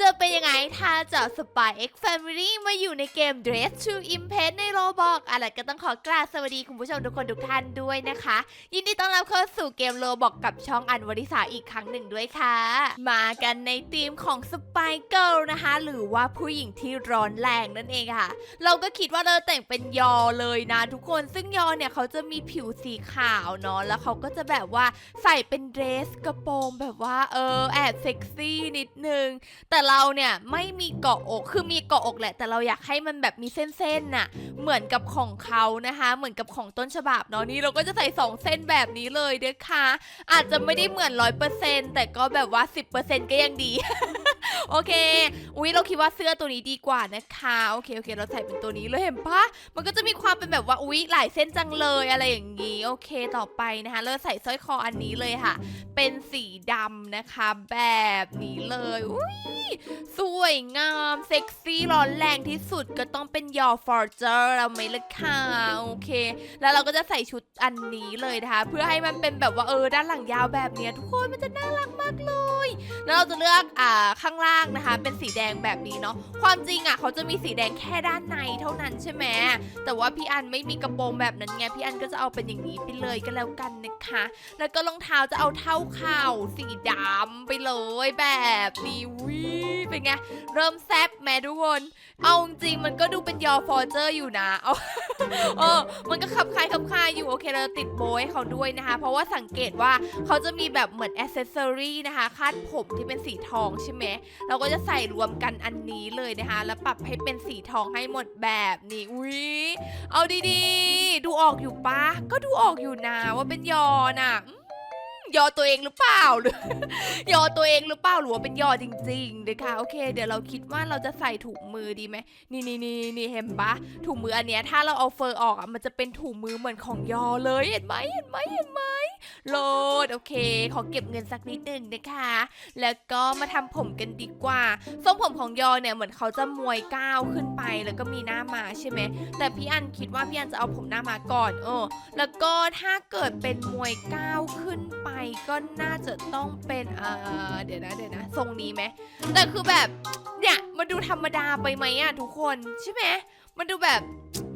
จะเป็นยังไงถ้าเจ้า Spy X Family มาอยู่ในเกม Dress to Impress ในโรบอกอะไรก็ต้องขอกราบสวัสดีคุณผู้ชมทุกคนทุกท่านด้วยนะคะ ยินดีต้อนรับเข้าสู่เกมโรบอกกับช่องอันวริษาอีกครั้งหนึ่งด้วยค่ะ มากันในธีมของ Spy Girl นะคะ หรือว่าผู้หญิงที่ร้อนแรงนั่นเองค่ะ เราก็คิดว่าเราแต่งเป็นยอเลยนะทุกคนซึ่งยอเนี่ยเขาจะมีผิวสีขาวเนาะแล้วเขาก็จะแบบว่าใส่เป็นเดรสกระโปรงแบบว่าเออแอบเซ็กซี่นิดนึงแต่เราเนี่ยไม่มีเกาะอก คือมีเกาะอกแหละ แต่เราอยากให้มันแบบมีเส้นๆน่ะ เหมือนกับของเขานะคะ เหมือนกับของต้นฉบับเนาะนี่เราก็จะใส่สองเส้นแบบนี้เลยเด้อค่ะ อาจจะไม่ได้เหมือนร้อยเปอร์เซ็นแต่ก็แบบว่า 10%ก็ยังดี โอเค อุ๊ยเราคิดว่าเสื้อตัวนี้ดีกว่านะคะ โอเค โอเค เราใส่เป็นตัวนี้เลยเห็นปะมันก็จะมีความเป็นแบบว่า อุ๊ยหลายเส้นจังเลยอะไรอย่างนี้ โอเค ต่อไปนะคะ เราใส่สร้อยคออันนี้เลยค่ะ เป็นสีดำนะคะ แบบนี้เลย อุ๊ยสวยงาม เซ็กซี่ร้อนแรงที่สุดก็ต้องเป็นยอฟอร์เจอร์เราไหมล่ะค่ะโอเค แล้วเราก็จะใส่ชุดอันนี้เลยนะคะ เพื่อให้มันเป็นแบบว่าเออด้านหลังยาวแบบเนี้ยทุกคนมันจะน่ารักมากเลย แล้วเราจะเลือกอ่าข้างล่างนะคะ เป็นสีแดงแบบนี้เนาะความจริงอะเขาจะมีสีแดงแค่ด้านในเท่านั้นใช่ไหมแต่ว่าพี่อันไม่มีกระโปรงแบบนั้นไงพี่อันก็จะเอาเป็นอย่างนี้ไปเลยก็แล้วกันนะคะ แล้วก็รองเท้าจะเอาเท่าเข่าสีดำไปเลยแบบนี้วิ เป็นไง เริ่มแซบแม่ทุกคน เอาจริงมันก็ดูเป็นยอฟอร์เจอร์อยู่นะเอาเออมันก็คับคายคับคายอยู่โอเคเราจะติดโบยเขาด้วยนะคะ เพราะว่าสังเกตว่าเขาจะมีแบบเหมือนอ c เซสซอรี่นะคะคาดผมที่เป็นสีทองใช่ไหมเราก็จะใส่รวมกันอันนี้เลยนะคะ แล้วปรับให้เป็นสีทองให้หมดแบบนี้อุ้ยเอาดีๆ ดูออกอยู่ปะก็ดูออกอยู่นะว่าเป็นยอน่ะ ยอตัวเองหรือเปล่าหรือ ยอตัวเองหรือเปล่าหรือว่าเป็นยอจริงๆนะคะโอเค เดี๋ยวเราคิดว่าเราจะใส่ถุงมือดีไหมนี่นี่นี่นี่เห็นปะถุงมืออันเนี้ยถ้าเราเอาเฟอร์ออกอะมันจะเป็นถุงมือเหมือนของยอเลยเห็นไหมเห็นไหมเห็นไหมโหลดโอเค ขอเก็บเงินสักนิดหนึ่งนะคะ แล้วก็มาทำผมกันดีกว่าทรงผมของยอเนี่ยเหมือนเขาจะมวยก้าวขึ้นไปแล้วก็มีหน้ามาใช่ไหมแต่พี่อันคิดว่าพี่อันจะเอาผมหน้ามาก่อนเออแล้วก็ถ้าเกิดเป็นมวยก้าวขึ้นไปก็น่าจะต้องเป็นเออเดี๋ยวนะเดี๋ยวนะทรงนี้ไหมแต่คือแบบเนี่ยมันดูธรรมดาไปไหมอะทุกคนใช่ไหมมันดูแบบ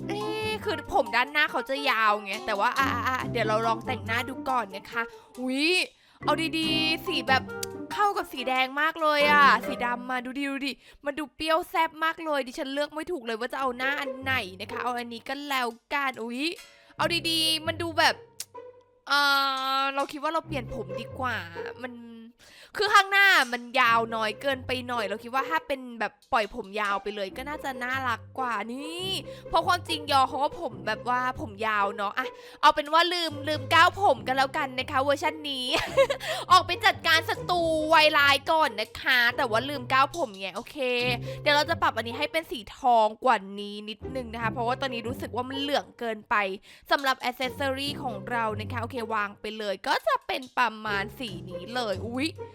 เอ๊คือผมด้านหน้าเขาจะยาวไงแต่ว่าอะอะอะเดี๋ยวเราลองแต่งหน้าดูก่อนนะคะอุ้ยเอาดีๆสีแบบเข้ากับสีแดงมากเลยอะสีดำมาดูดิดูดิมันดูเปรี้ยวแซ่บมากเลย ดิฉันเลือกไม่ถูกเลยว่าจะเอาหน้าอันไหนนะคะ เอาอันนี้ก็แล้วกันอุ้ยเอาดีๆ มันดูแบบ เออเราคิดว่าเราเปลี่ยนผมดีกว่า มัน คือข้างหน้ามันยาวน้อยเกินไปหน่อย เราคิดว่าถ้าเป็นแบบปล่อยผมยาวไปเลยก็น่าจะน่ารักกว่านี่เพราะความจริงยอเขาก็ผมแบบว่าผมยาวเนาะอะเอาเป็นว่าลืมลืมก้าวผมกันแล้วกันนะคะเวอร์ชันนี้ ออกไปจัดการศัตรูไวไลน์ก่อนนะคะ แต่ว่าลืมก้าวผมไงโอเค เดี๋ยวเราจะปรับอันนี้ให้เป็นสีทองกว่านี้นิดนึงนะคะ เพราะว่าตอนนี้รู้สึกว่ามันเหลืองเกินไปสำหรับอ c เซสซอรีของเรานะคะโอเควางไปเลย ก็จะเป็นประมาณสีนี้เลย อุ๊ย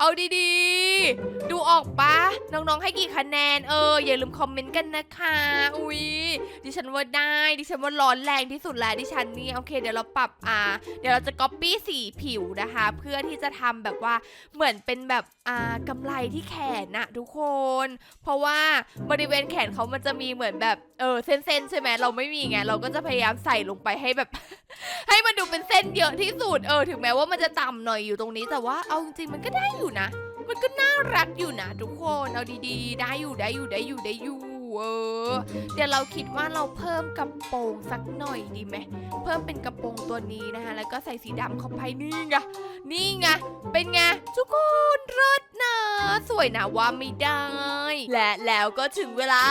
เอาดีๆ ดูออกปะน้องๆให้กี่คะแนนเอออย่าลืมคอมเมนต์กันนะคะ อุ๊ยดิฉันว่าได้ ดิฉันว่าร้อนแรงที่สุดแล้วดิฉันนี่โอเคเดี๋ยวเราปรับอ่า เดี๋ยวเราจะก๊อปปี้สีผิวนะคะ เพื่อที่จะทำแบบว่าเหมือนเป็นแบบอ่ากำไรที่แขนนะทุกคน เพราะว่าบริเวณแขนเขามันจะมีเหมือนแบบเออเส้นๆใช่ไหมเราไม่มีไงเราก็จะพยายามใส่ลงไปให้แบบ ให้มันดูเป็นเส้นเยอะที่สุดเออ ถึงแม้ว่ามันจะต่ำหน่อยอยู่ตรงนี้แต่ว่าเอาจริงๆมันก็ได้อยู่นะ มันก็น่ารักอยู่นะทุกคนเอาดีๆ ได้อยู่ได้อยู่ได้อยู่ได้อยู่เออเดี๋ยวเราคิดว่าเราเพิ่มกระโปรงสักหน่อยดีไหมเพิ่มเป็นกระโปรงตัวนี้นะคะแล้วก็ใส่สีดำเข้าไปนี่ไงนี่ไงเป็นไงทุกคนเลิศนะสวยนะว่าไม่ได้ และแล้วก็ถึงเวลา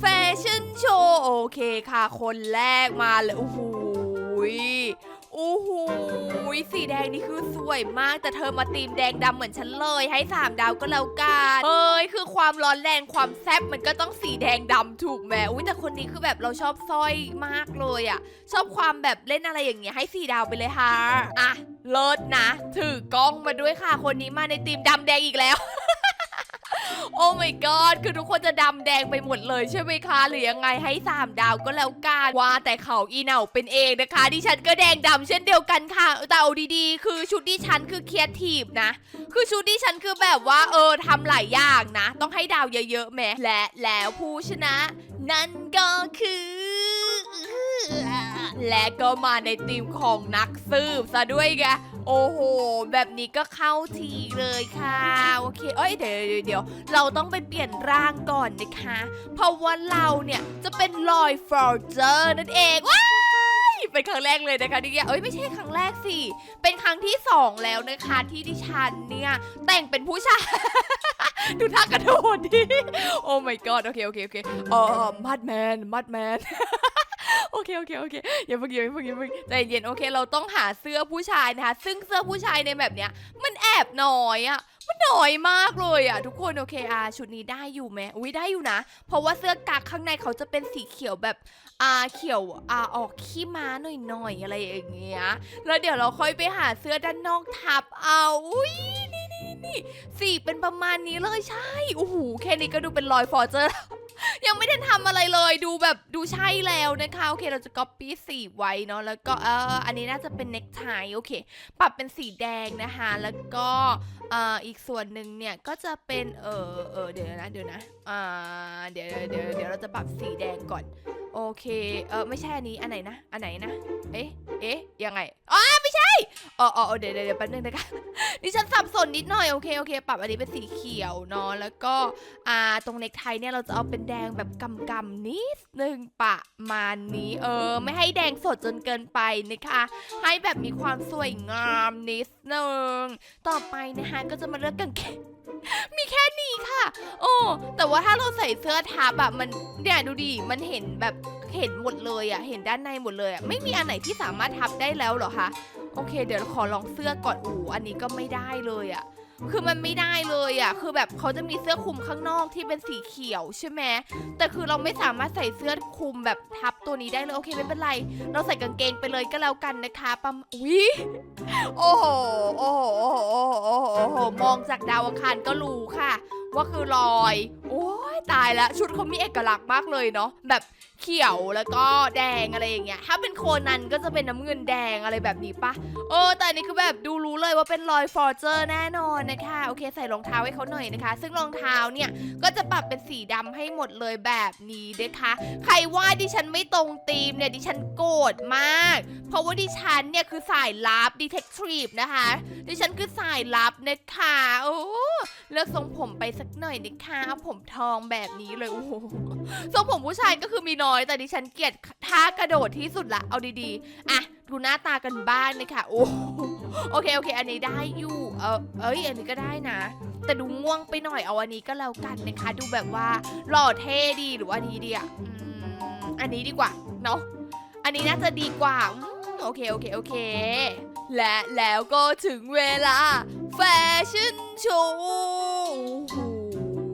แฟชั่นโชว์โอเคค่ะ คนแรกมาเลยโอ้โห โอ้โหสีแดงนี่คือสวยมาก แต่เธอมาตีมแดงดำเหมือนฉันเลย ให้สามดาวก็แล้วกันเอ้ยคือความร้อนแรงความแซ่บมันก็ต้องสีแดงดำถูกไหมอุ้ยแต่คนนี้คือแบบเราชอบสร้อยมากเลยอะชอบความแบบเล่นอะไรอย่างเงี้ยให้สีดาวไปเลยค่ะอะเลิศนะ ถือกล้องมาด้วยค่ะ คนนี้มาในทีมดำแดงอีกแล้ว โอ้ my god คือทุกคนจะดำแดงไปหมดเลยใช่ไหมคะ หรือยังไงให้ 3 ดาวก็แล้วกันว่าแต่เขาอีเหนาเป็นเองนะคะ ดิฉันก็แดงดำเช่นเดียวกันค่ะแต่เอาดีๆ คือชุดดิฉันคือเคียทีฟนะ คือชุดดิฉันคือแบบว่าเออทำหลายอย่างนะ ต้องให้ดาวเยอะๆแหมและแล้วผู้ชนะ นั่นก็คือและก็มาในทีมของนักสืบซะด้วยไง โอ้โห แบบนี้ก็เข้าทีเลยค่ะ โอเค เอ้ยเดี๋ยวเดี๋ยวเราต้องไปเปลี่ยนร่างก่อนนะคะ เพราะว่าเราเนี่ยจะเป็นลอยฟอร์เจอร์นั่นเองว้าเป็นครั้งแรกเลยนะคะดิเอ้ยไม่ใช่ครั้งแรกสิ เป็นครั้งที่สองแล้วนะคะที่ดิฉันเนี่ยแต่งเป็นผู้ชาย ดูท่ากระโดดดิ โอ้ my god โอเคโอเคโอเคเออมัดแมน มัดแมน โอเคโอเคโอเคอย่าเพิ่งอย่าเพิ่งอย่าเพิ่งใจเย็นโอเค เราต้องหาเสื้อผู้ชายนะคะ ซึ่งเสื้อผู้ชายในแบบเนี้ย มันแอบน้อยอะมันน้อยมากเลยอะทุกคนโอเคอะชุดนี้ได้อยู่ไหมอุ้ยได้อยู่นะ เพราะว่าเสื้อกั๊กข้างในเขาจะเป็นสีเขียวแบบอาเขียวอาออกขี้ม้าหน่อยๆอะไรอย่างเงี้ยแล้วเดี๋ยวเราค่อยไปหาเสื้อด้านนอกทับเอาอุ้ยนี่นี่นี่สีเป็นประมาณนี้เลยใช่โอ้โหแค่นี้ก็ดูเป็นรอยฟอร์เจอร์ ยังไม่ได้ทำอะไรเลยดูแบบดูใช่แล้วนะคะโอเคเราจะ copy สีไว้เนาะแล้วก็เอออันนี้น่าจะเป็นเน็กไทโอเค ปรับเป็นสีแดงนะคะ แล้วก็เอ่ออีกส่วนหนึ่งเนี่ยก็จะเป็นเออเออเดี๋ยวนะเดี๋ยวนะอ่าเดี๋ยวเดี๋ยวเดี๋ยวเราจะปรับสีแดงก่อนโอเคเออไม่ใช่อันนี้อันไหนนะอันไหนนะเอ๊ะเอ๊ะยังไงอ๋อไม่ใช่อ๋ออ๋อเดี๋ยวเดี๋ยวเดี๋ยวแป๊บนึงนะคะดิฉันสับสนนิดหน่อยโอเคโอเค ปรับอันนี้เป็นสีเขียวเนาะแล้วก็อ่าตรงเน็กไทเนี่ยเราจะเอาเป็นแดงแบบกำกำนิดนึงประมาณนี้เออ ไม่ให้แดงสดจนเกินไปนะคะ ให้แบบมีความสวยงามนิดนึงต่อไปนะคะก็จะมาเลือกกางเกงมีแค่นี้ค่ะ โอ้ แต่ว่าถ้าเราใส่เสื้อทับอะมันเนี่ยดูดิ มันเห็นแบบเห็นหมดเลยอะเห็นด้านในหมดเลยอะไม่มีอันไหนที่สามารถทับได้แล้วเหรอคะ โอเค เดี๋ยวขอลองเสื้อก่อนอูอันนี้ก็ไม่ได้เลยอะคือมันไม่ได้เลยอะคือแบบเขาจะมีเสื้อคลุมข้างนอกที่เป็นสีเขียวใช่ไหมแต่คือเราไม่สามารถใส่เสื้อคลุมแบบทับตัวนี้ได้เลยโอเคไม่เป็นไร เราใส่กางเกงไปเลยก็แล้วกันนะคะปั๊มวิโอ้โหโอ้โหโอ้โหโอ้โหโอ้โหโอ้โหมองจากดาวอังคารก็รู้ค่ะ ว่าคือรอยโอ้ย ตายแล้วชุดเขามีเอกลักษณ์มากเลยเนาะแบบเขียวแล้วก็แดงอะไรอย่างเงี้ยถ้าเป็นโคนันก็จะเป็นน้ำเงินแดงอะไรแบบนี้ปะเออแต่นนี้คือแบบดูรู้เลยว่าเป็นรอยฟอร์เจอร์แน่นอนนะคะโอเคใส่รองเท้าให้เขาหน่อยนะคะ ซึ่งรองเท้าเนี่ยก็จะปรับเป็นสีดำให้หมดเลยแบบนี้นะคะใครว่าดิฉันไม่ตรงธีมเนี่ยดิฉันโกรธมาก เพราะว่าดิฉันเนี่ยคือสายลับดีเทคทีฟนะคะดิฉันคือสายลับนะคะโอ้ เลือกทรงผมไปสักหน่อยนะคะผมทองแบบนี้เลยโอ้โหทรงผมผู้ชายก็คือมีน้อย แต่ดิฉันเกลียดท่ากระโดดที่สุดละเอาดีๆอะดูหน้าตากันบ้างนะคะโอ้โอเคโอเค อันนี้ได้อยู่เออเอ้ยอันนี้ก็ได้นะ แต่ดูง่วงไปหน่อยเอาอันนี้ก็แล้วกันนะคะ ดูแบบว่าหล่อเท่ดีหรือว่านี้ดีอะอันนี้ดีกว่าเนาะอันนี้น่าจะดีกว่าโอเคโอเคโอเคและแล้วก็ถึงเวลา แฟชั่นโชว์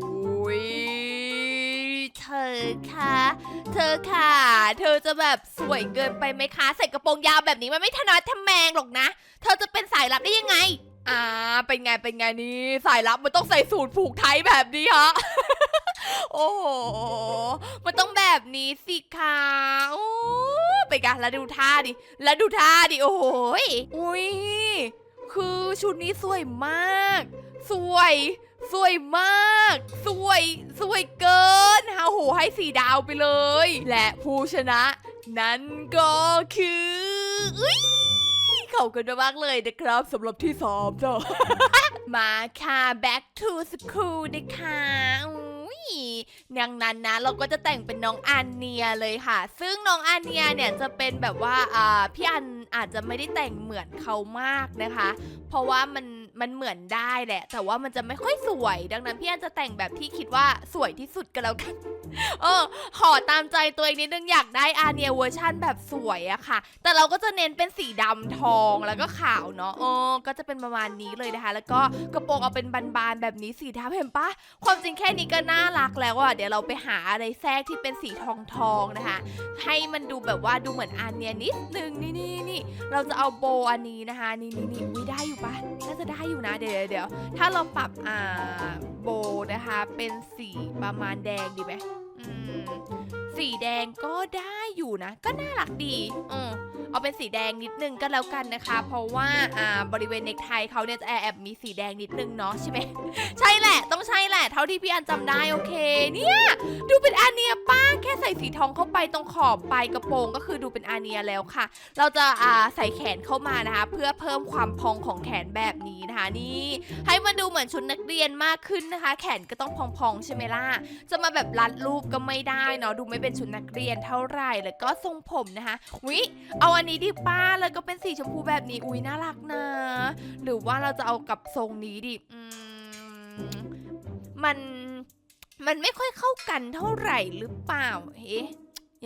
โอ้ยเธอค่ะเธอค่ะ เธอจะแบบสวยเกินไปไหมคะ ใส่กระโปรงยาวแบบนี้มันไม่ถนัดทำแมงหรอกนะ เธอจะเป็นสายลับได้ยังไง อ่า เป็นไง เป็นไงนี่ สายลับมันต้องใส่สูทผูกไทยแบบนี้ฮะ โอ้โห มันต้องแบบนี้สิคะโอ้ไปกันแล้วดูท่าดิ แล้วดูท่าดิ โอ้โหยอุ้ย คือชุดนี้สวยมาก สวย สวยมาก สวย สวยเกินฮะโหให้สีดาวไปเลย และผู้ชนะ นั้นก็คืออุ้ยขอบคุณมากเลยนะครับสำหรับที่สามจ้ะ มาค่ะ back to school นะคะ ดังนั้นนะเราก็จะแต่งเป็นน้องอันเนียเลยค่ะ ซึ่งน้องอันเนียเนี่ยจะเป็นแบบว่าอ่าพี่อันอาจจะไม่ได้แต่งเหมือนเขามากนะคะ เพราะว่ามัน มันเหมือนได้แหละ แต่ว่ามันจะไม่ค่อยสวย ดังนั้นพี่อันจะแต่งแบบที่คิดว่าสวยที่สุดก็แล้วกัน เออ ขอตามใจตัวเองนิดนึงอยากได้อาเนียเวอร์ชั่นแบบสวยอะค่ะ แต่เราก็จะเน้นเป็นสีดำทองแล้วก็ขาวเนาะเออ ก็จะเป็นประมาณนี้เลยนะคะ แล้วก็กระโปรงเอาเป็นบานๆแบบนี้สีดำเห็นปะความจริงแค่นี้ก็น่ารักแล้วอะเดี๋ยวเราไปหาอะไรแทรกที่เป็นสีทองทองนะคะ ให้มันดูแบบว่าดูเหมือนอาเนียนิดนึงนี่นี่นี่เราจะเอาโบอันนี้นะคะ นี่นี่นี่ได้อยู่ปะน่าจะได้อยู่นะเดี๋ยวเดี๋ยวถ้าเราปรับอ่าโบนะคะเป็นสีประมาณแดงดีไหม สีแดงก็ได้อยู่นะ ก็น่ารักดีอืมเอาเป็นสีแดงนิดนึงก็แล้วกันนะคะ เพราะว่าอ่าบริเวณเนกไทเขาเนี่ยจะแอบมีสีแดงนิดนึงเนาะใช่ไหม ใช่แหละต้องใช่แหละ เท่าที่พี่อันจำได้โอเค เนี่ย ดูเป็นอาเนียป้าแค่ใส่สีทองเข้าไปตรงขอบปลายกระโปรงก็คือดูเป็นอาเนียแล้วค่ะ เราจะอ่าใส่แขนเข้ามานะคะ เพื่อเพิ่มความพองของแขนแบบนี้นะคะนี่ให้มันดูเหมือนชุดนักเรียนมากขึ้นนะคะ แขนก็ต้องพองๆใช่ไหมล่ะจะมาแบบรัดรูปก็ไม่ได้เนาะดูไม่เป็นชุดนักเรียนเท่าไหร่แล้วก็ทรงผมนะคะวิเอาอันนี้ดิป้าแล้วก็เป็นสีชมพูแบบนี้อุ้ยน่ารักนะ หรือว่าเราจะเอากับทรงนี้ดิมันมันไม่ค่อยเข้ากันเท่าไหร่หรือเปล่าเฮ้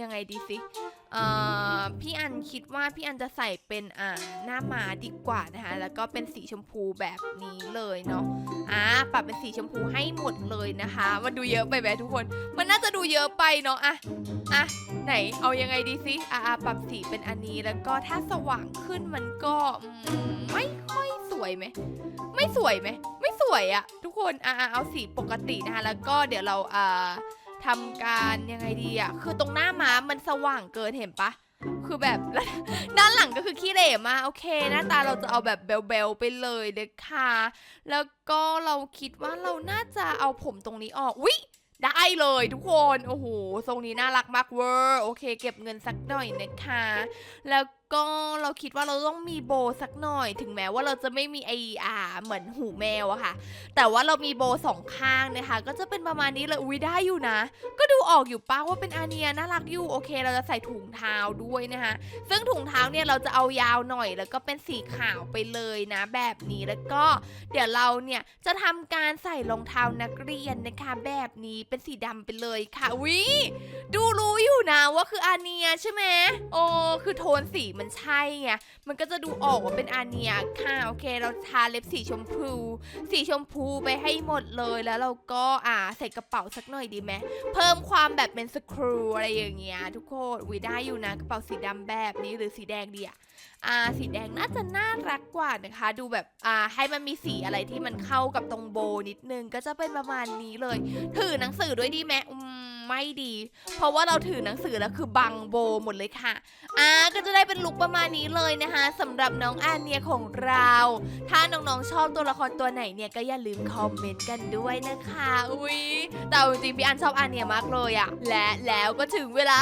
ยังไงดีสิเอ่อพี่อันคิดว่าพี่อันจะใส่เป็นอ่าหน้าม้าดีกว่านะคะ แล้วก็เป็นสีชมพูแบบนี้เลยเนาะอ่าปรับเป็นสีชมพูให้หมดเลยนะคะมันดูเยอะไปไหมทุกคน มันน่าจะดูเยอะไปเนาะอะอะไหนเอายังไงดีสิอ่าอ่าปรับสีเป็นอันนี้แล้วก็ถ้าสว่างขึ้นมันก็อืมไม่ค่อยสวยไหมไม่สวยไหมไม่สวยอะทุกคนอ่าเอาสีปกตินะคะแล้วก็เดี๋ยวเราอ่า ทำการยังไงดีอะคือตรงหน้าม้ามันสว่างเกินเห็นปะคือแบบด้านหลังก็คือขี้เหร่มากโอเค หน้าตาเราจะเอาแบบเบลๆไปเลยเด็กค่ะแล้วก็เราคิดว่าเราน่าจะเอาผมตรงนี้ออกวิได้เลยทุกคน โอ้โห ทรงนี้น่ารักมากเวอร์ โอเค เก็บเงินสักหน่อยนะคะ แล้วก็เราคิดว่าเราต้องมีโบสักหน่อย ถึงแม้ว่าเราจะไม่มีไออาเหมือนหูแมวอะค่ะ แต่ว่าเรามีโบสองข้างนะคะ ก็จะเป็นประมาณนี้เลยอุ้ยได้อยู่นะ ก็ดูออกอยู่ป้าว่าเป็นอาเนียน่ารักอยู่โอเค เราจะใส่ถุงเท้าด้วยนะคะ ซึ่งถุงเท้าเนี่ยเราจะเอายาวหน่อย แล้วก็เป็นสีขาวไปเลยนะ แบบนี้แล้วก็เดี๋ยวเราเนี่ยจะทำการใส่รองเท้านักเรียนนะคะ แบบนี้เป็นสีดำไปเลยค่ะวิดูรู้อยู่นะว่าคืออาเนียใช่ไหมโอ้คือโทนสีมันใช่ไง มันก็จะดูออกว่าเป็นอาเนียค่ะโอเค เราทาเล็บสีชมพู สีชมพูไปให้หมดเลยแล้วเราก็อ่าใส่กระเป๋าสักหน่อยดีไหมเพิ่มความแบบเป็นสครูอะไรอย่างเงี้ยทุกคนวิได้อยู่นะกระเป๋าสีดำแบบนี้หรือสีแดงดีอะ อ่าสีแดงน่าจะน่ารักกว่านะคะ ดูแบบอ่าให้มันมีสีอะไรที่มันเข้ากับตรงโบนิดนึงก็จะเป็นประมาณนี้เลย ถือหนังสือด้วยดีไหมอืมไม่ดี เพราะว่าเราถือหนังสือแล้วคือบังโบหมดเลยค่ะ อ่าก็จะได้เป็นลุคประมาณนี้เลยนะคะสำหรับน้องอาเนียของเรา ถ้าน้องๆชอบตัวละครตัวไหนเนี่ยก็อย่าลืมคอมเมนต์กันด้วยนะคะ อุ้ยแต่จริงๆพี่อันชอบอาเนียมากเลยอะและแล้วก็ถึงเวลา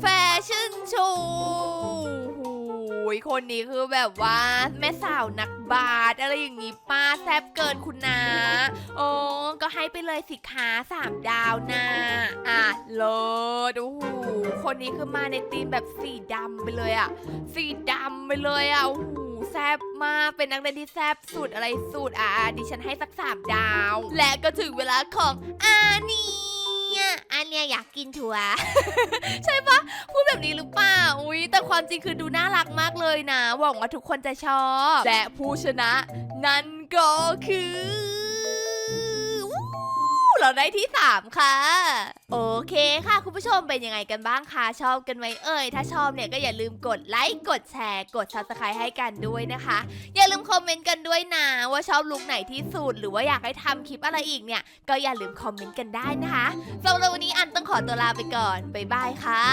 แฟชั่นโชว์ ยคนนี้คือแบบว่าแม่สาวนักบาสอะไรอย่างงี้ป้าแซบเกินคุณนะโอ้ก็ให้ไปเลยสิคะสามดาวนะอะเลิศโอ้โหคนนี้คือมาในธีมแบบสีดำไปเลยอะสีดำไปเลยอะโอ้โหแซบมากเป็นนักเรียนที่แซบสุดอะไรสุดอะดิฉันให้สักสามดาว และก็ถึงเวลาของอานีย อาเนียอยากกินถั่ว ใช่ปะพูดแบบนี้หรือเปล่า อุ้ยแต่ความจริงคือดูน่ารักมากเลยนะ หวังว่าทุกคนจะชอบ และผู้ชนะ นั่นก็คือวู้ เราได้ที่ 3 ค่ะ โอเคค่ะคุณผู้ชมเป็นยังไงกันบ้างคะชอบกันไหมเอ่ย ถ้าชอบเนี่ยก็อย่าลืมกดไลค์กดแชร์ กด subscribe ให้กันด้วยนะคะ อย่าลืมคอมเมนต์กันด้วยนะว่าชอบลุคไหนที่สุด หรือว่าอยากให้ทำคลิปอะไรอีกเนี่ย ก็อย่าลืมคอมเมนต์กันได้นะคะสำหรับวันนี้อันต้องขอตัวลาไปก่อนบ๊ายบายค่ะ